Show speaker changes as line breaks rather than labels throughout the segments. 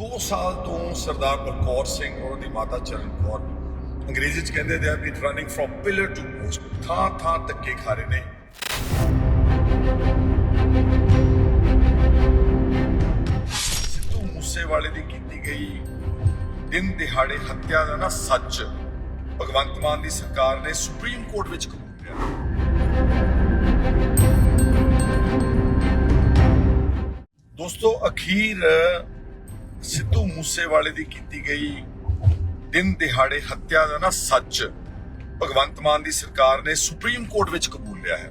2 ਸਾਲ ਤੋਂ ਸਰਦਾਰ ਬਲਕੌਰ ਸਿੰਘ ਔਰ ਦੀ ਮਾਤਾ ਚਰਨ ਕੌਰ ਅੰਗਰੇਜ਼ੀ ਚ ਕਹਿੰਦੇ ਦੇ ਆ been running from pillar to post ਥਾਂ ਥਾਂ ਧੱਕੇ ਖਾ ਰਹੇ ਨੇ। ਸਿੱਧੂ ਮੂਸੇਵਾਲੇ ਦੀ ਕੀਤੀ ਗਈ ਦਿਨ ਦਿਹਾੜੇ ਹੱਤਿਆ ਦਾ ਨਾ ਸੱਚ ਭਗਵੰਤ ਮਾਨ ਦੀ ਸਰਕਾਰ ਨੇ ਸੁਪਰੀਮ ਕੋਰਟ ਵਿੱਚ ਕਬੂਲ ਲਿਆ। ਦੋਸਤੋ, ਅਖੀਰ ਸਿੱਧੂ ਮੂਸੇਵਾਲੇ ਦੀ ਕੀਤੀ ਗਈ ਦਿਨ ਦਿਹਾੜੇ ਹੱਤਿਆ ਦਾ ਨਾ ਸੱਚ ਭਗਵੰਤ ਮਾਨ ਦੀ ਸਰਕਾਰ ਨੇ ਸੁਪਰੀਮ ਕੋਰਟ ਵਿੱਚ ਕਬੂਲ ਲਿਆ ਹੈ।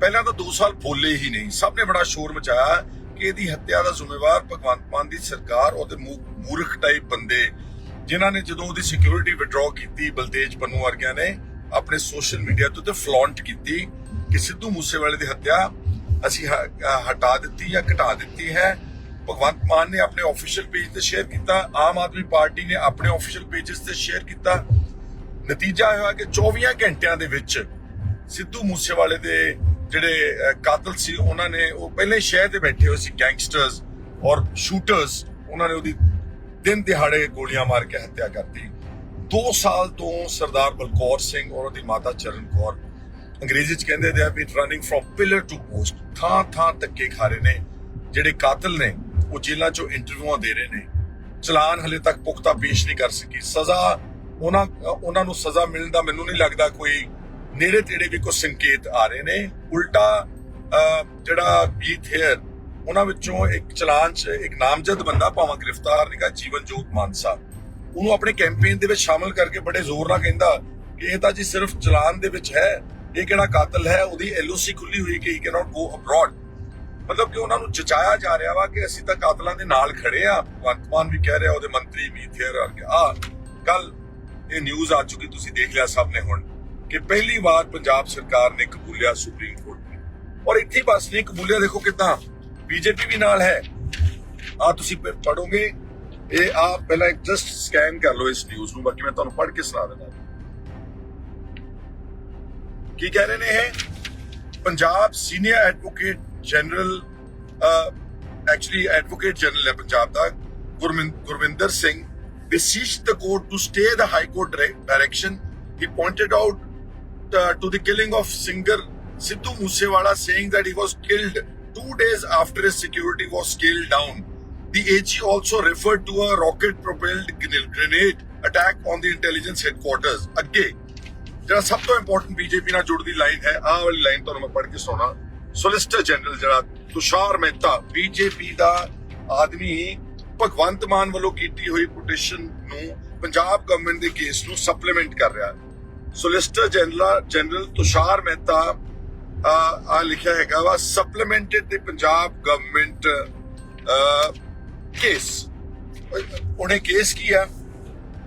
ਪਹਿਲਾਂ ਤਾਂ 2 ਸਾਲ ਬੋਲੇ ਹੀ ਨਹੀਂ। ਸਭ ਨੇ ਬੜਾ ਸ਼ੋਰ ਮਚਾਇਆ ਕਿ ਇਹਦੀ ਹੱਤਿਆ ਦਾ ਜ਼ਿੰਮੇਵਾਰ ਭਗਵੰਤ ਮਾਨ ਦੀ ਸਰਕਾਰ, ਉਹਦੇ ਮੂਰਖ ਟਾਈਪ ਬੰਦੇ, ਜਿਨ੍ਹਾਂ ਨੇ ਜਦੋਂ ਉਹਦੀ ਸਿਕਿਉਰਿਟੀ ਵਿਡਰਾਅ ਕੀਤੀ ਬਲਤੇਜ ਪੰਨੂ ਵਰਗਿਆਂ ਨੇ ਆਪਣੇ ਸੋਸ਼ਲ ਮੀਡੀਆ ਤੋਂ ਤੇ ਫਲੌਂਟ ਕੀਤੀ ਕਿ ਸਿੱਧੂ ਮੂਸੇਵਾਲੇ ਦੀ ਹੱਤਿਆ ਅਸੀਂ ਹਟਾ ਦਿੱਤੀ ਜਾਂ ਘਟਾ ਦਿੱਤੀ ਹੈ। ਭਗਵੰਤ ਮਾਨ ਨੇ ਆਪਣੇ ਆਫੀਸ਼ੀਅਲ ਪੇਜ ਤੇ ਸ਼ੇਅਰ ਕੀਤਾ। ਆਮ ਆਦਮੀ ਪਾਰਟੀ ਨੇ ਆਪਣੇ ਆਫੀਸ਼ੀਅਲ ਪੇजेस ਤੇ ਸ਼ੇਅਰ ਕੀਤਾ। ਨਤੀਜਾ ਹੋਇਆ ਕਿ 24 ਘੰਟਿਆਂ ਦੇ ਵਿੱਚ ਸਿੱਧੂ ਮੂਸੇਵਾਲੇ ਦੇ ਜਿਹੜੇ ਕਾਤਲ ਸੀ, ਉਹਨਾਂ ਨੇ ਉਹ ਪਹਿਲੇ ਸ਼ਹਿਰ ਤੇ ਬੈਠੇ ਹੋਏ ਸੀ ਗੈਂਗਸਟਰਸ ਔਰ ਸ਼ੂਟਰਸ ਉਹਨਾਂ ਨੇ ਉਹਦੀ ਦਿਨ ਦਿਹਾੜੇ ਗੋਲੀਆਂ ਮਾਰ ਕੇ ਹੱਤਿਆ ਕਰਤੀ। 2 ਸਾਲ ਤੋਂ ਸਰਦਾਰ ਬਲਕੌਰ ਸਿੰਘ ਔਰ ਉਹਦੀ ਮਾਤਾ ਚਰਨ ਕੌਰ ਅੰਗਰੇਜ਼ੀ ਚ ਕਹਿੰਦੇ ਦੇ ਆ been running from pillar to post ਥਾਂ ਥਾਂ ਧੱਕੇ ਖਾ ਰਹੇ ਨੇ। ਜਿਹੜੇ ਕਾਤਲ ਨੇ ਉਹ ਜੇਲ੍ਹਾਂ ਚੋਂ ਇੰਟਰਵਿਊਆਂ ਦੇ ਰਹੇ ਨੇ। ਚਲਾਨ ਹਲੇ ਤੱਕ ਪੁਖਤਾ ਪੇਸ਼ ਨਹੀਂ ਕਰ ਸਕੀ। ਸਜ਼ਾ ਉਹਨਾਂ ਉਹਨਾਂ ਨੂੰ ਸਜ਼ਾ ਮਿਲਣ ਦਾ ਮੈਨੂੰ ਨਹੀਂ ਲੱਗਦਾ ਕੋਈ ਨੇੜੇ ਤੇੜੇ ਵੀ ਕੋਈ ਸੰਕੇਤ ਆ ਰਹੇ ਨੇ। ਉਲਟਾ ਜਿਹੜਾ ਬੀਤ ਹੇਅਰ ਉਹਨਾਂ ਵਿੱਚੋਂ ਇੱਕ ਚਲਾਨ ਚ ਇੱਕ ਨਾਮਜ਼ਦ ਬੰਦਾ ਭਾਵੇਂ ਗ੍ਰਿਫਤਾਰ ਨਿਕਾ ਜੀਵਨਜੋਤ ਮਾਨਸਾ ਉਹਨੂੰ ਆਪਣੇ ਕੈਂਪੇਨ ਦੇ ਵਿੱਚ ਸ਼ਾਮਲ ਕਰਕੇ ਬੜੇ ਜ਼ੋਰ ਨਾਲ ਕਹਿੰਦਾ ਕਿ ਇਹ ਤਾਂ ਜੀ ਸਿਰਫ ਚਲਾਨ ਦੇ ਵਿੱਚ ਹੈ, ਇਹ ਕਿਹੜਾ ਕਾਤਲ ਹੈ? ਉਹਦੀ ਐਲਓਸੀ ਖੁੱਲੀ ਹੋਈ ਕਿ ਹੀ ਕੈਨੋਟ ਗੋ ਅਬਰੋਡ ਮਤਲਬ ਕਿ ਉਹਨਾਂ ਨੂੰ ਜਚਾਇਆ ਜਾ ਰਿਹਾ ਵਾ ਕਿ ਅਸੀਂ ਤਾਂ ਕਾਤਲਾਂ ਦੇ ਨਾਲ ਖੜੇ ਆ। ਭਗਵੰਤ ਮਾਨ ਵੀ ਕਹਿ ਰਿਹਾ, ਉਹਦੇ ਮੰਤਰੀ ਵੀ ਆ ਕੱਲ ਇਹ ਨਿਊਜ਼ ਆ ਚੁੱਕੀ, ਤੁਸੀਂ ਦੇਖ ਲਿਆ ਸਭ ਨੇ ਹੁਣ, ਕਿ ਪਹਿਲੀ ਵਾਰ ਪੰਜਾਬ ਸਰਕਾਰ ਨੇ ਕਬੂਲਿਆ ਸੁਪਰੀਮ ਕੋਰਟ ਨੇ। ਔਰ ਇੱਥੇ ਬਸ ਨਹੀਂ, ਕਬੂਲਿਆ ਦੇਖੋ ਕਿਦਾਂ, ਬੀਜੇਪੀ ਵੀ ਨਾਲ ਹੈ। ਆ ਤੁਸੀਂ ਪੜੋਗੇ ਇਹ ਆ ਪਹਿਲਾਂ ਇੱਕ ਜਸਟ ਸਕੈਨ ਕਰ ਲਓ ਇਸ ਨਿਊਜ਼ ਨੂੰ, ਬਾਕੀ ਮੈਂ ਤੁਹਾਨੂੰ ਪੜ੍ਹ ਕੇ ਸੁਣਾ ਦਿੰਦਾ। ਕੀ ਕਹਿ ਰਹੇ ਨੇ ਇਹ? Punjab senior advocate general actually advocate general ਹੈ ਪੰਜਾਬ ਦਾ ਗੁਰਮਿੰ- Gurvinder Singh beseeched the court to stay the high court dire- direction he pointed out uh, to the killing of singer Sidhu Moosewala saying that he was killed two days after his security was scaled down the AG also referred to a rocket propelled grenade attack on the intelligence headquarters ਅੱਗੇ ਜਿਹੜਾ ਸਭ ਤੋਂ important BJP ਨਾਲ ਜੁੜਦੀ line ਹੈ ਆਹ ਵਾਲੀ line ਤੁਹਾਨੂੰ ਮੈਂ ਪੜ੍ਹ ਕੇ ਸੁਣਾ ਸੋਲਿਸਟਰ ਜਨਰਲ ਜਿਹੜਾ ਤੁਸ਼ਾਰ ਮਹਿਤਾ ਬੀਜੇਪੀ ਦਾ ਆਦਮੀ ਭਗਵੰਤ ਮਾਨ ਵੱਲੋਂ ਕੀਤੀ ਹੋਈ ਪਟੀਸ਼ਨ ਨੂੰ ਪੰਜਾਬ ਗਵਰਨਮੈਂਟ ਦੇ ਕੇਸ ਨੂੰ ਸਪਲੀਮੈਂਟ ਕਰ ਰਿਹਾ ਹੈ। Solicitor general general Tushar Mehta ਆ ਲਿਖਿਆ ਹੈਗਾ ਵਾ ਸਪਲੀਮੈਂਟਡ ਦੀ ਪੰਜਾਬ ਗਵਰਨਮੈਂਟ ਕੇਸ ਉਹਨੇ ਕੇਸ ਕੀ ਆ?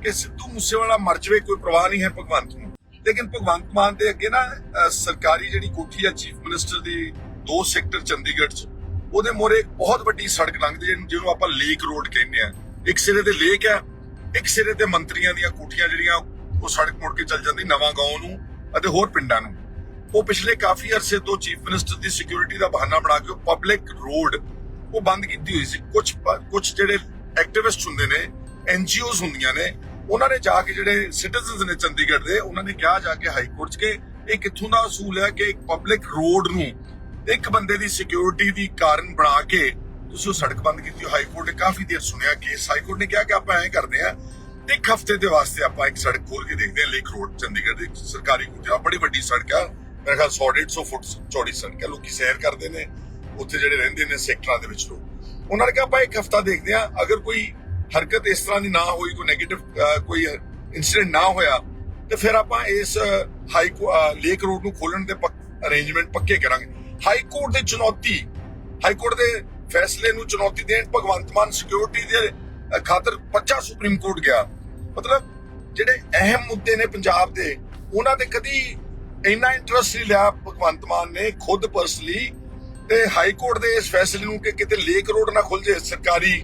ਕਿ ਸਿੱਧੂ ਮੂਸੇਵਾਲਾ ਮਰ ਜਵੇ, ਕੋਈ ਪ੍ਰਵਾਹ ਨਹੀਂ ਹੈ ਭਗਵੰਤ ਲੇਕਿਨ ਭਗਵੰਤ ਮਾਨ ਦੇ ਅੱਗੇ ਨਾ ਸਰਕਾਰੀ ਜਿਹੜੀ ਕੋਠੀ ਆ ਚੀਫ ਮਿਨਿਸਟਰ ਦੀ, ਦੋ ਸੈਕਟਰ ਚੰਡੀਗੜ੍ਹ ਚ, ਉਹਦੇ ਮੋਰੇ ਇੱਕ ਬਹੁਤ ਵੱਡੀ ਸੜਕ ਲੰਘਦੀ ਹੈ, ਜਿਹਨੂੰ ਆਪਾਂ ਲੇਕ ਰੋਡ ਕਹਿੰਦੇ ਆ। ਇੱਕ ਸਿਰੇ ਤੇ ਲੇਕ ਆ, ਇੱਕ ਸਿਰੇ ਤੇ ਮੰਤਰੀਆਂ ਦੀਆਂ ਕੋਠੀਆਂ ਜਿਹੜੀਆਂ, ਉਹ ਸੜਕ ਮੁੜ ਕੇ ਚੱਲ ਜਾਂਦੀ ਨਵਾਂ ਗਾਉਂ ਨੂੰ ਅਤੇ ਹੋਰ ਪਿੰਡਾਂ ਨੂੰ। ਉਹ ਪਿਛਲੇ ਕਾਫੀ ਅਰਸੇ ਤੋਂ ਚੀਫ ਮਿਨਿਸਟਰ ਦੀ ਸਿਕਿਉਰਿਟੀ ਦਾ ਬਹਾਨਾ ਬਣਾ ਕੇ ਪਬਲਿਕ ਰੋਡ, ਉਹ ਬੰਦ ਕੀਤੀ ਹੋਈ ਸੀ। ਕੁਝ ਕੁਝ ਜਿਹੜੇ ਐਕਟਿਵਿਸਟ ਹੁੰਦੇ ਨੇ ਐਨਜੀਓਜ਼ ਹੁੰਦੀਆਂ ਨੇ ਉਹਨਾਂ ਨੇ ਜਾ ਕੇ ਜਿਹੜੇ ਸਿਟੀਜ਼ਨਸ ਨੇ ਚੰਡੀਗੜ੍ਹ ਦੇ, ਉਹਨਾਂ ਨੇ ਕਿਹਾ ਜਾ ਕੇ ਹਾਈ ਕੋਰਟ 'ਚ ਕਿ ਇਹ ਕਿੱਥੋਂ ਦਾ ਅਸੂਲ ਹੈ ਕਿ ਇੱਕ ਪਬਲਿਕ ਰੋਡ ਨੂੰ ਇੱਕ ਬੰਦੇ ਦੀ ਸਿਕਿਉਰਿਟੀ ਦੀ ਕਾਰਨ ਬਣਾ ਕੇ ਤੁਸੀਂ ਉਹ ਸੜਕ ਬੰਦ ਕੀਤੀ। ਹਾਈ ਕੋਰਟ ਨੇ ਕਾਫੀ ਦੇਰ ਸੁਣਿਆ ਕੇਸ ਹਾਈ ਕੋਰਟ ਨੇ ਕਿਹਾ ਕਿ ਆਪਾਂ ਐਂ ਕਰਦੇ ਆ ਇੱਕ ਹਫ਼ਤੇ ਦੇ ਵਾਸਤੇ ਆਪਾਂ ਇੱਕ ਸੜਕ ਖੋਲ ਕੇ ਦੇਖਦੇ ਹਾਂ ਲੇਕ ਰੋਡ ਚੰਡੀਗੜ੍ਹ ਦੀ ਸਰਕਾਰੀ ਕੁਝ ਬੜੀ ਵੱਡੀ ਸੜਕ ਆ। ਮੇਰੇ ਖਿਆਲ 100 150 ਫੁੱਟ ਚੌੜੀ ਸੜਕ ਹੈ। ਲੋਕੀ ਸੈਰ ਕਰਦੇ ਨੇ, ਉੱਥੇ ਜਿਹੜੇ ਰਹਿੰਦੇ ਨੇ ਸੈਕਟਰਾਂ ਦੇ ਵਿੱਚ ਲੋਕ। ਉਹਨਾਂ ਨੇ ਕਿਹਾ ਆਪਾਂ ਇੱਕ ਹਫਤਾ ਦੇਖਦੇ ਆ ਅਗਰ ਕੋਈ ਹਰਕਤ ਇਸ ਤਰ੍ਹਾਂ ਦੀ ਨਾ ਹੋਈ, ਕੋਈ 네ਗੇਟਿਵ ਕੋਈ ਇਨਸੀਡੈਂਟ ਨਾ ਹੋਇਆ, ਤੇ ਫਿਰ ਆਪਾਂ ਇਸ ਹਾਈ ਲੇਕ ਰੋਡ ਨੂੰ ਖੋਲਣ ਦੇ ਅਰੇਂਜਮੈਂਟ ਪੱਕੇ ਕਰਾਂਗੇ। ਹਾਈ ਕੋਰਟ ਦੀ ਚੁਣੌਤੀ ਹਾਈ ਕੋਰਟ ਦੇ ਫੈਸਲੇ ਨੂੰ ਚੁਣੌਤੀ ਦੇਣ, ਭਗਵੰਤ ਮਾਨ ਸਿਕਿਉਰਿਟੀ ਦੇ ਖਾਤਰ ਪੱਚਾ ਸੁਪਰੀਮ ਕੋਰਟ ਗਿਆ। ਮਤਲਬ ਜਿਹੜੇ ਅਹਿਮ ਮੁੱਦੇ ਨੇ ਪੰਜਾਬ ਦੇ, ਉਹਨਾਂ ਤੇ ਕਦੀ ਇੰਨਾ ਇੰਟਰਸਟ ਨਹੀਂ ਲਿਆ ਭਗਵੰਤ ਮਾਨ ਨੇ ਖੁਦ ਪਰਸਨਲੀ ਤੇ ਹਾਈ ਕੋਰਟ ਦੇ ਇਸ ਫੈਸਲੇ ਨੂੰ ਕਿ ਕਿਤੇ ਲੇਕ ਰੋਡ ਨਾ ਖੁੱਲ ਜੇ ਸਰਕਾਰੀ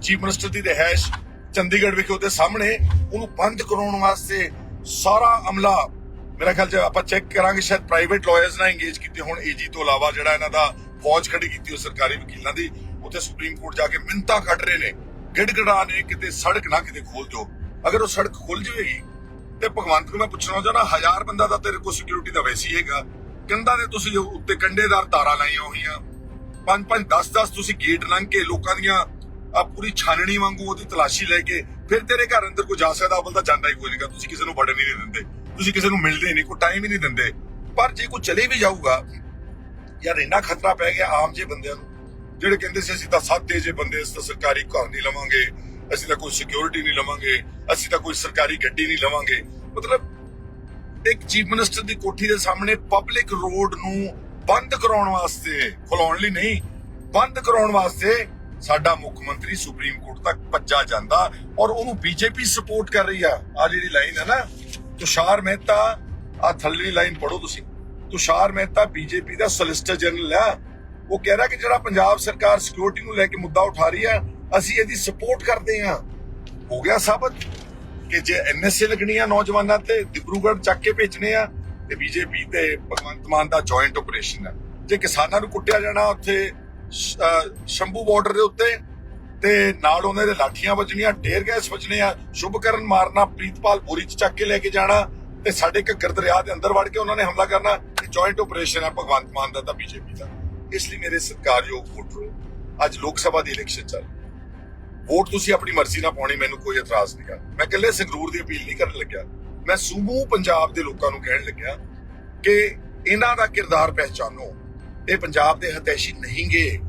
ਚੀਫ ਮਿਨਿਸਟਰ ਦੀ ਰਿਹਾਇਸ਼ ਚੰਡੀਗੜ੍ਹ ਵਿਖੇ ਉਹਦੇ ਸਾਹਮਣੇ। ਉਹਨੂੰ ਬੰਦ ਕਰਾਉਣ ਵਾਸਤੇ ਸਾਰਾ ਅਮਲਾ, ਮੇਰਾ ਖਿਆਲ ਚ ਆਪਾਂ ਚੈੱਕ ਕਰਾਂਗੇ, ਸ਼ਾਇਦ ਪ੍ਰਾਈਵੇਟ ਲਾਇਰਸ ਨਾਲ ਇੰਗੇਜ ਕੀਤੇ ਹੁਣ। ਏਜੀ ਤੋਂ ਇਲਾਵਾ ਜਿਹੜਾ ਇਹਨਾਂ ਦਾ ਫੌਜ ਖੜੀ ਕੀਤੀ ਉਹ ਸਰਕਾਰੀ ਵਕੀਲਾਂ ਦੀ, ਉੱਥੇ ਸੁਪਰੀਮ ਕੋਰਟ ਜਾ ਕੇ ਮਿੰਤਾ ਕੱਢ ਰਹੇ ਨੇ। ਗਿੜਗੜਾ ਨੇ ਕਿਤੇ ਸੜਕ ਨਾ ਕਿਤੇ ਖੋਲ ਦਿਓ। ਅਗਰ ਉਹ ਸੜਕ ਖੁੱਲ ਜਾਵੇਗੀ, ਤੇ ਭਗਵੰਤ ਨੂੰ ਮੈਂ ਪੁੱਛਣਾ ਚਾਹਣਾ ਹਜ਼ਾਰ ਬੰਦਾ ਤਾਂ ਤੇਰੇ ਕੋਲ ਸਿਕਿਉਰਿਟੀ ਦਾ ਵੈਸੀ ਹੈਗਾ। ਕੰਧਾਂ ਦੇ ਤੁਸੀਂ ਉੱਤੇ ਕੰਡੇਦਾਰ ਤਾਰਾਂ ਲਾਈਆਂ ਹੋਈਆਂ। ਪੰਜ ਪੰਜ 10 10 ਤੁਸੀਂ ਗੇਟ ਲੰਘ ਕੇ ਲੋਕਾਂ ਦੀਆਂ ਆ ਪੂਰੀ ਛਾਨਣੀ ਵਾਂਗੂ ਉਹਦੀ ਤਲਾਸ਼ੀ ਲੈ ਕੇ ਫਿਰ ਤੇਰੇ ਘਰ ਅੰਦਰ ਕੋਈ ਜਾ ਸਕਦਾ ਅਵਲ ਤਾਂ ਜਾਂਦਾ ਹੀ ਕੋਈ ਨਹੀਂਗਾ ਤੁਸੀਂ ਕਿਸੇ ਨੂੰ ਵੜਨ ਹੀ ਨਹੀਂ ਦਿੰਦੇ। ਤੁਸੀਂ ਕਿਸੇ ਨੂੰ ਮਿਲਦੇ ਨਹੀਂ, ਕੋਈ ਟਾਈਮ ਹੀ ਨਹੀਂ ਦਿੰਦੇ। ਪਰ ਜੇ ਕੋਈ ਚਲੇ ਵੀ ਜਾਊਗਾ, ਯਾਰ ਇੰਨਾ ਖਤਰਾ ਪੈ ਗਿਆ ਆਮ ਜੇ ਬੰਦਿਆਂ ਨੂੰ, ਜਿਹੜੇ ਕਹਿੰਦੇ ਸੀ ਅਸੀਂ ਤਾਂ ਸਾਦੇ ਜੇ ਬੰਦੇ, ਅਸੀਂ ਤਾਂ ਸਰਕਾਰੀ ਘਰ ਨਹੀਂ ਲਵਾਂਗੇ, ਅਸੀਂ ਤਾਂ ਕੋਈ ਸਿਕਿਉਰਿਟੀ ਨਹੀਂ ਲਵਾਂਗੇ, ਅਸੀਂ ਤਾਂ ਕੋਈ ਸਰਕਾਰੀ ਗੱਡੀ ਨਹੀਂ ਲਵਾਂਗੇ। ਮਤਲਬ ਇੱਕ ਚੀਫ ਮਿਨਿਸਟਰ ਦੀ ਕੋਠੀ ਦੇ ਸਾਹਮਣੇ ਪਬਲਿਕ ਰੋਡ ਨੂੰ ਬੰਦ ਕਰਾਉਣ ਵਾਸਤੇ, ਖੁਲਾਉਣ ਲਈ ਨਹੀਂ, ਬੰਦ ਕਰਾਉਣ ਵਾਸਤੇ ਸਾਡਾ ਮੁੱਖ ਮੰਤਰੀ ਸੁਪਰੀਮ ਕੋਰਟ ਤੱਕ ਭੱਜਾ ਜਾਂਦਾ ਔਰ ਉਹਨੂੰ ਬੀਜੇਪੀ ਸਪੋਰਟ ਕਰ ਰਹੀ ਆ। ਆ ਜਿਹੜੀ ਲਾਈਨ ਹੈ ਨਾ, ਤੁਸ਼ਾਰ ਮਹਿਤਾ ਆ ਥੱਲੜੀ ਲਾਈਨ ਪੜੋ ਤੁਸੀਂ। ਤੁਸ਼ਾਰ ਮਹਿਤਾ ਬੀਜੇਪੀ ਦਾ ਸੋਲਿਸਟਰ ਜਨਰਲ ਆ। ਉਹ ਕਹਿ ਰਿਹਾ ਕਿ ਜਿਹੜਾ ਪੰਜਾਬ ਸਰਕਾਰ ਸਿਕਿਉਰਿਟੀ ਨੂੰ ਲੈ ਕੇ ਮੁੱਦਾ ਉਠਾ ਰਹੀ ਆ, ਅਸੀਂ ਇਹਦੀ ਸਪੋਰਟ ਕਰਦੇ ਆ। ਹੋ ਗਿਆ ਸਾਬਤ ਕਿ ਜੇ ਐਨਐਸਏ ਲੱਗਣੀ ਆ ਨੌਜਵਾਨਾਂ ਤੇ ਡਿਬਰੂਗੜ੍ਹ ਚੱਕ ਕੇ ਭੇਜਣੇ ਆ, ਤੇ ਬੀਜੇਪੀ ਤੇ ਭਗਵੰਤ ਮਾਨ ਦਾ ਜੁਆਇੰਟ ਆਪਰੇਸ਼ਨ ਆ। ਜੇ ਕਿਸਾਨਾਂ ਨੂੰ ਕੁੱਟਿਆ ਜਾਣਾ ਉੱਥੇ ਸ਼ੰਭੂ ਬਾਰਡਰ ਦੇ ਉੱਤੇ ਤੇ ਨਾਲ ਉਹਨਾਂ ਦੇ ਲਾਠੀਆਂ ਵੱਜਣੀਆਂ ਢੇਰ ਗੈਸ ਵੱਜਣੇ ਆ। ਸ਼ੁਭਕਰਨ ਮਾਰਨਾ, ਪ੍ਰੀਤਪਾਲ ਬੋਰੀ ਚ ਚੱਕ ਕੇ ਲੈ ਕੇ ਜਾਣਾ ਤੇ ਸਾਡੇ ਘੱਗਰ ਦਰਿਆ ਦੇ ਅੰਦਰ ਵੜ ਕੇ ਉਹਨਾਂ ਨੇ ਹਮਲਾ ਕਰਨਾ ਇਹ ਜੁਆਇੰਟ ਆਪਰੇਸ਼ਨ ਆ ਭਗਵੰਤ ਮਾਨ ਦਾ, ਤਾਂ ਬੀਜੇਪੀ ਦਾ। ਇਸ ਲਈ ਮੇਰੇ ਸਤਿਕਾਰਯੋਗ ਵੋਟਰੋ, ਅੱਜ ਲੋਕ ਸਭਾ ਦੀ ਇਲੈਕਸ਼ਨ ਚੱਲ ਵੋਟ ਤੁਸੀਂ ਆਪਣੀ ਮਰਜ਼ੀ ਨਾਲ ਪਾਉਣੀ, ਮੈਨੂੰ ਕੋਈ ਇਤਰਾਜ਼ ਨਹੀਂ ਕਰ ਮੈਂ ਇਕੱਲੇ ਸੰਗਰੂਰ ਦੀ ਅਪੀਲ ਨਹੀਂ ਕਰਨ ਲੱਗਿਆ। ਮੈਂ ਸਮੂਹ ਪੰਜਾਬ ਦੇ ਲੋਕਾਂ ਨੂੰ ਕਹਿਣ ਲੱਗਿਆ ਕਿ ਇਹਨਾਂ ਦਾ ਕਿਰਦਾਰ ਪਹਿਚਾਨੋ। ਇਹ ਪੰਜਾਬ ਦੇ ਹਤੈਸ਼ੀ ਨਹੀਂਗੇ।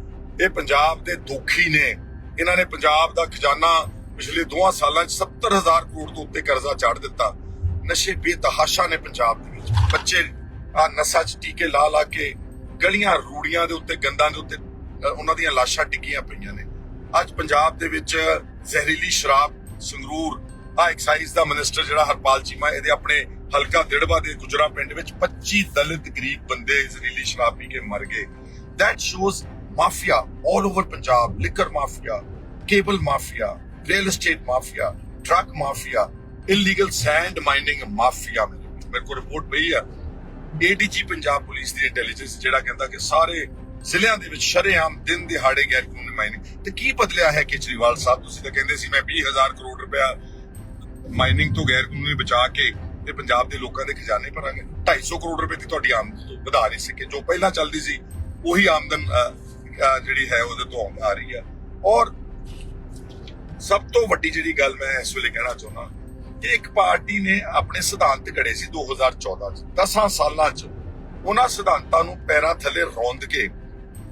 ਇਹ ਪੰਜਾਬ ਦੇ ਦੋਖੀ ਨੇ। ਇਹਨਾਂ ਨੇ ਪੰਜਾਬ ਦਾ ਖਜ਼ਾਨਾ ਪਿਛਲੇ ਦੋਹਾਂ ਸਾਲਾਂ 'ਚ 70000 ਕਰੋੜ ਤੋਂ ਉੱਤੇ ਕਰਜ਼ਾ ਚਾੜ ਦਿੱਤਾ। ਨਸ਼ੇ ਬੇਤਹਾਸ਼ਾ ਨੇ ਪੰਜਾਬ ਦੇ ਵਿੱਚ। ਬੱਚੇ ਆ ਨਸ਼ਾ 'ਚ ਟੀਕੇ ਲਾ ਲਾ ਕੇ, ਗਲੀਆਂ ਰੂੜੀਆਂ ਦੇ ਉੱਤੇ, ਗੰਦਾਂ ਦੇ ਉੱਤੇ ਉਹਨਾਂ ਦੀਆਂ ਲਾਸ਼ਾਂ ਡਿੱਗੀਆਂ ਪਈਆਂ ਨੇ। ਅੱਜ ਪੰਜਾਬ ਦੇ ਵਿੱਚ ਜ਼ਹਿਰੀਲੀ ਸ਼ਰਾਬ, ਸੰਗਰੂਰ ਆ ਐਕਸਾਈਜ਼ ਦਾ ਮਿਨਿਸਟਰ ਜਿਹੜਾ ਹਰਪਾਲ ਚੀਮਾ, ਇਹਦੇ ਆਪਣੇ ਹਲਕਾ ਦਿੜਬਾ ਦੇ ਗੁਜਰਾ ਪਿੰਡ ਵਿੱਚ 25 ਦਲਿਤ ਗਰੀਬ ਬੰਦੇ ਜ਼ਹਿਰੀਲੀ ਸ਼ਰਾਬ ਪੀ ਕੇ ਮਰ ਗਏ। That shows mafia all over punjab liquor mafia cable mafia real estate mafia drug mafia illegal sand mining mafia ਮੇਰੇ ਕੋਲ ਰਿਪੋਰਟ ਪਈ ਆ। ਏਡੀਜੀ ਪੰਜਾਬ ਪੁਲਿਸ ਦੀ ਇੰਟੈਲੀਜੈਂਸ ਜਿਹੜਾ ਕਹਿੰਦਾ ਕਿ ਸਾਰੇ ਜ਼ਿਲ੍ਹਿਆਂ ਦੇ ਵਿੱਚ ਸ਼ਰੇਆਮ ਦਿਨ ਦਿਹਾੜੇ ਗੈਰ ਕਾਨੂੰਨੀ ਮਾਈਨਿੰਗ ਤੇ ਕੀ ਬਦਲਿਆ ਹੈ ਕੇਜਰੀਵਾਲ ਸਾਹਿਬ? ਤੁਸੀਂ ਤਾਂ ਕਹਿੰਦੇ ਸੀ ਮੈਂ 20000 ਕਰੋੜ ਰੁਪਇਆ ਮਾਈਨਿੰਗ ਤੋਂ ਗੈਰ ਕਾਨੂੰਨੀ ਬਚਾ ਕੇ ਤੇ ਪੰਜਾਬ ਦੇ ਲੋਕਾਂ ਦੇ ਖਜ਼ਾਨੇ ਭਰਾਂਗੇ। 250 ਕਰੋੜ ਰੁਪਏ ਦੀ ਤੁਹਾਡੀ ਆਮਦਨ ਵਧਾ ਨਹੀਂ ਸਕੇ। ਜੋ ਪਹਿਲਾਂ ਚੱਲਦੀ ਸੀ, ਉਹੀ ਆਮਦਨ ਜਿਹੜੀ ਹੈ ਉਹਦੇ ਤੋਂ ਆ ਰਹੀ ਹੈ। ਔਰ ਸਭ ਤੋਂ ਵੱਡੀ ਜਿਹੜੀ ਗੱਲ ਮੈਂ ਇਸ ਵੇਲੇ ਕਹਿਣਾ ਚਾਹੁੰਦਾ, ਕਿ ਇੱਕ ਪਾਰਟੀ ਨੇ ਆਪਣੇ ਸਿਧਾਂਤ ਘੜੇ ਸੀ 2014 ਚ 10 ਸਾਲਾਂ ਚ। ਉਹਨਾਂ ਸਿਧਾਂਤਾਂ ਨੂੰ ਪੈਰਾਂ ਥੱਲੇ ਰੌਂਦ ਕੇ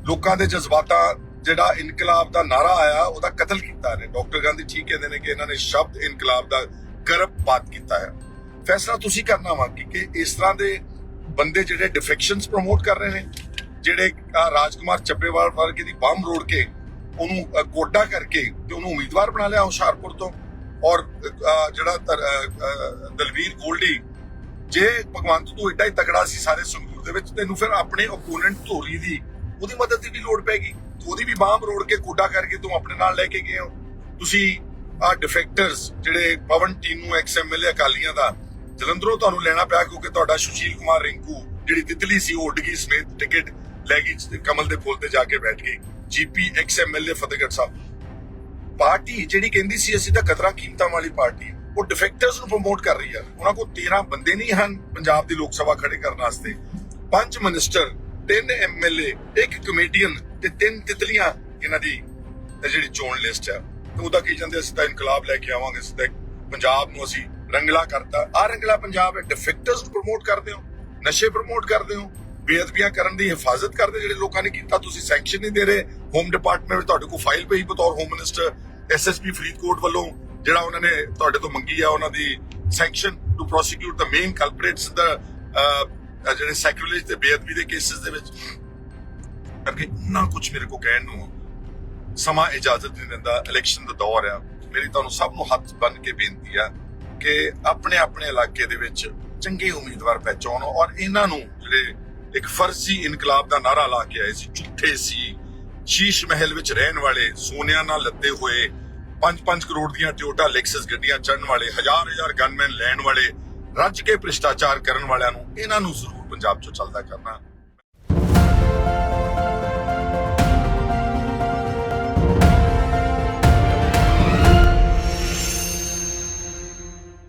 ਲੋਕਾਂ ਦੇ ਜਜ਼ਬਾਤਾਂ, ਜਿਹੜਾ ਇਨਕਲਾਬ ਦਾ ਨਾਰਾ ਆਇਆ, ਉਹਦਾ ਕਤਲ ਕੀਤਾ ਨੇ। ਡਾਕਟਰ ਗਾਂਧੀ ਠੀਕ ਕਹਿੰਦੇ ਨੇ ਕਿ ਇਹਨਾਂ ਨੇ ਸ਼ਬਦ ਇਨਕਲਾਬ ਦਾ ਗਰਭਪਾਤ ਕੀਤਾ ਹੈ। ਫੈਸਲਾ ਤੁਸੀਂ ਕਰਨਾ ਵਾ ਕਿ ਇਸ ਤਰ੍ਹਾਂ ਦੇ ਬੰਦੇ ਜਿਹੜੇ ਡਿਫੈਕਸ਼ਨਸ ਪ੍ਰਮੋਟ ਕਰ ਰਹੇ ਨੇ ਜਿਹੜੇ ਰਾਜਕੁਮਾਰ ਚੱਬੇਵਾਲ ਵਰਗੇ ਦੀ ਬੰਮ ਰੋੜ ਕੇ ਉਹਨੂੰ ਅ, ਕਰਕੇ ਤੇ ਉਹਨੂੰ ਉਮੀਦਵਾਰ ਬਣਾ ਲਿਆ ਹੁਸ਼ਿਆਰਪੁਰ ਤੋਂ। ਔਰ ਜਿਹੜਾ ਦਲਵੀਰ ਗੋਲਡੀ ਜੇ ਭਗਵੰਤ ਤੂੰ ਏਡਾ ਹੀ ਤਕੜਾ ਸੀ ਸਾਰੇ ਸੰਗਰੂਰ ਦੇ ਵਿੱਚ ਤੈਨੂੰ ਫਿਰ ਆਪਣੇ ਓਪੋਨੈਂਟ ਧੋਰੀ ਦੀ ਉਹਦੀ ਮਦਦ ਦੀ ਵੀ ਲੋੜ ਪੈਗੀ ਉਹਦੀ ਵੀ ਬਾਂਹ ਰੋੜ ਕੇ ਕੋਡਾ ਕਰਕੇ ਤੂੰ ਆਪਣੇ ਨਾਲ ਲੈ ਕੇ ਗਏ ਹੋ। ਤੁਸੀਂ ਆ ਡਿਫੈਕਟਰਸ ਜਿਹੜੇ ਪਵਨ ਟੀਨੂ ਐਕਸ ਐਮਐਲਏ ਅਕਾਲੀਆਂ ਦਾ, ਜਲੰਧਰੋਂ ਤੁਹਾਨੂੰ ਲੈਣਾ ਪਿਆ ਕਿਉਂਕਿ ਤੁਹਾਡਾ ਸੁਸ਼ੀਲ ਕੁਮਾਰ ਰਿੰਕੂ, ਜਿਹੜੀ ਤਿਤਲੀ ਸੀ ਉਹ ਉੱਡ ਗਈ ਸਮੇਤ ਟਿਕਟ ਲੈ ਗਈ ਕਮਲ ਦੇ ਫੁੱਲ ਤੇ ਜਾ ਕੇ ਬੈਠ ਗਈ। GP ex MLA Fatehgarh Sahib. Party ਜਿਹੜੀ ਕਹਿੰਦੀ ਸੀ ਅਸੀਂ ਤਾਂ ਕਦਰਾਂ ਕੀਮਤਾਂ ਵਾਲੀ ਪਾਰਟੀ, ਉਹ ਡਿਫੈਕਟਰਸ ਨੂੰ ਪ੍ਰਮੋਟ ਕਰ ਰਹੀ ਹੈ ਉਹਨਾਂ ਕੋਲ 13 ਬੰਦੇ ਨਹੀਂ ਹਨ ਪੰਜਾਬ ਦੀ ਲੋਕ ਸਭਾ ਖੜੇ ਕਰਨ ਵਾਸਤੇ। ਪੰਜ ਮਿਨਿਸਟਰ ਤਿੰਨ ਐਮਐਲਏ ਇੱਕ ਕਮੇਡੀਅਨ ਤੇ ਤਿੰਨ ਤਿਤਲੀਆਂ ਇਹਨਾਂ ਦੀ ਜਿਹੜੀ ਚੋਣ ਲਿਸਟ ਆ। ਹੈ ਤੇ ਕੀ ਜਾਂਦੇ ਅਸੀਂ ਤਾਂ ਇਨਕਲਾਬ ਲੈ ਕੇ ਆਵਾਂਗੇ, ਅਸੀਂ ਪੰਜਾਬ ਨੂੰ ਅਸੀਂ ਰੰਗਲਾ ਕਰਤਾ। ਆ ਰੰਗਲਾ ਪੰਜਾਬ ਹੈ ਡਿਫੈਕਟਰਸ ਨੂੰ ਪ੍ਰਮੋਟ ਕਰਦੇ ਹੋ, ਨਸ਼ੇ ਪ੍ਰਮੋਟ ਕਰਦੇ ਹੋ, ਬੇਅਦਬੀਆਂ ਕਰਨ ਦੀ ਹਿਫਾਜ਼ਤ ਕਰਦੇ ਜਿਹੜੇ ਲੋਕਾਂ ਨੇ ਕੀਤਾ, ਤੁਸੀਂ ਸੈਂਕਸ਼ਨ ਨਹੀਂ ਦੇ ਰਹੇ। ਹੋਮ ਡਿਪਾਰਟਮੈਂਟ ਵਿੱਚ ਤੁਹਾਡੇ ਕੋਲ ਫਾਈਲ ਪਈ ਬਤੌਰ ਹੋਮ ਮਿਨਿਸਟਰ ਐਸਐਸਪੀ ਫਰੀਦਕੋਟ ਵੱਲੋਂ, ਜਿਹੜਾ ਉਹਨਾਂ ਨੇ ਤੁਹਾਡੇ ਤੋਂ ਮੰਗੀ ਆ ਉਹਨਾਂ ਦੀ sanction to prosecute the main culprits ਦਾ ਜਿਹੜੇ ਸੈਕੂਲੇਜ ਤੇ ਬੇਅਦਬੀ ਦੇ ਕੇਸਿਸ ਦੇ ਵਿੱਚ। ਕਰਕੇ ਨਾ ਕੁਝ ਮੇਰੇ ਕੋ ਕਹਿਣ ਨੂੰ ਸਮਾਂ ਇਜਾਜ਼ਤ ਨਹੀਂ ਦਿੰਦਾ ਇਲੈਕਸ਼ਨ ਦਾ ਦੌਰ ਆ। ਮੇਰੀ ਤੁਹਾਨੂੰ ਸਭ ਨੂੰ ਹੱਥ ਬੰਨ ਕੇ ਬੇਨਤੀ ਆ ਕਿ ਆਪਣੇ ਆਪਣੇ ਇਲਾਕੇ ਦੇ ਵਿੱਚ ਚੰਗੇ ਉਮੀਦਵਾਰ ਪਹਿਚਾਨੋ ਔਰ ਇਹਨਾਂ ਨੂੰ ਜਿਹੜੇ ਇੱਕ ਫਰਜ਼ੀ ਇਨਕਲਾਬ ਦਾ ਨਾਰਾ ਲਾ ਕੇ ਆਏ ਸੀ, ਝੂਠੇ ਸੀ, ਸ਼ੀਸ਼ ਮਹਿਲ ਵਿੱਚ ਰਹਿਣ ਵਾਲੇ, ਸੋਨਿਆਂ ਨਾਲ ਲੱਦੇ ਹੋਏ 5-5 ਕਰੋੜ ਦੀਆਂ ਟਿਓਟਾ ਲੈਕਸਸ ਗੱਡੀਆਂ ਚੜਨ ਵਾਲੇ ਹਜ਼ਾਰ ਹਜ਼ਾਰ ਗਨਮੈਨ ਲੈਣ ਵਾਲੇ, ਰੱਜ ਕੇ ਭ੍ਰਿਸ਼ਟਾਚਾਰ ਕਰਨ ਵਾਲਿਆਂ ਨੂੰ, ਇਹਨਾਂ ਨੂੰ ਜ਼ਰੂਰ ਪੰਜਾਬ ਚੋਂ ਚੱਲਦਾ ਕਰਨਾ।